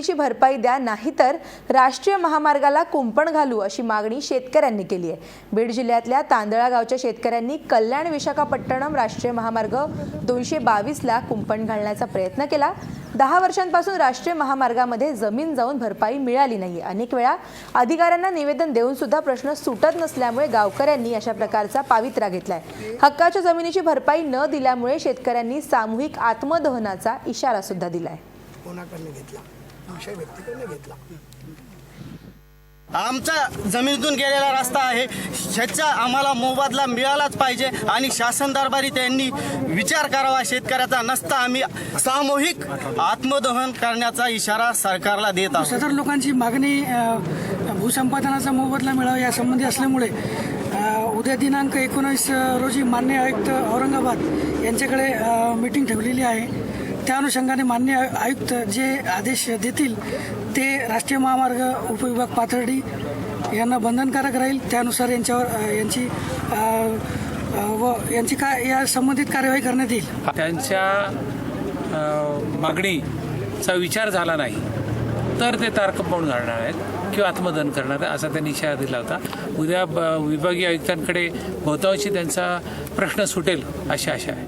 ची भरपाई द्या नाहीतर राष्ट्रीय महामार्गाला कुंपण घालू अशी मागणी शेतकऱ्यांनी केली आहे. बीड जिल्ह्यातल्या तांदळा गावच्या शेतकऱ्यांनी कल्याण विशाखापट्टणम राष्ट्रीय महामार्ग दोनशे बावीसला कुंपण घालण्याचा प्रयत्न केला. दहा वर्षांपासून राष्ट्रीय महामार्गामध्ये जमीन जाऊन भरपाई मिळाली नाही अनेक वेळा अधिकाऱ्यांना निवेदन देऊन सुद्धा प्रश्न सुटत नसल्यामुळे गावकऱ्यांनी अशा प्रकारचा पावित्रा घेतलाय. हक्काच्या जमिनीची भरपाई न दिल्यामुळे शेतकऱ्यांनी सामूहिक आत्मदहनाचा इशारा सुद्धा दिलाय. घेतला? विषय व्यक्तीकडनं घेतला. आमचा जमिनीतून गेलेला रस्ता आहे. ह्याचा आम्हाला मोबदला मिळालाच पाहिजे आणि शासन दरबारी त्यांनी विचार करावा. शेतकऱ्याचा नसता आम्ही सामूहिक आत्मदहन करण्याचा इशारा सरकारला देत आहोत. सदर लोकांची मागणी भूसंपादनाचा मोबदला मिळावा यासंबंधी असल्यामुळे उद्या दिनांक एकोणीस रोजी मान्य आयुक्त औरंगाबाद यांच्याकडे मीटिंग ठेवलेली आहे. त्या अनुषंगाने मान्य आयुक्त जे आदेश देतील ते राष्ट्रीय महामार्ग उपविभाग पाथर्डी यांना बंधनकारक राहील. त्यानुसार यांच्यावर यांची व यांची काय या संबंधित कार्यवाही करण्यात येईल. त्यांच्या मागणीचा विचार झाला नाही तर ते तार कंपाऊंड घालणार आहेत किंवा आत्मदहन करणार आहे असा त्यांनी इशारा दिला होता. उद्या ब- विभागीय आयुक्तांकडे बहुतांशी त्यांचा प्रश्न सुटेल अशी आशा आहे.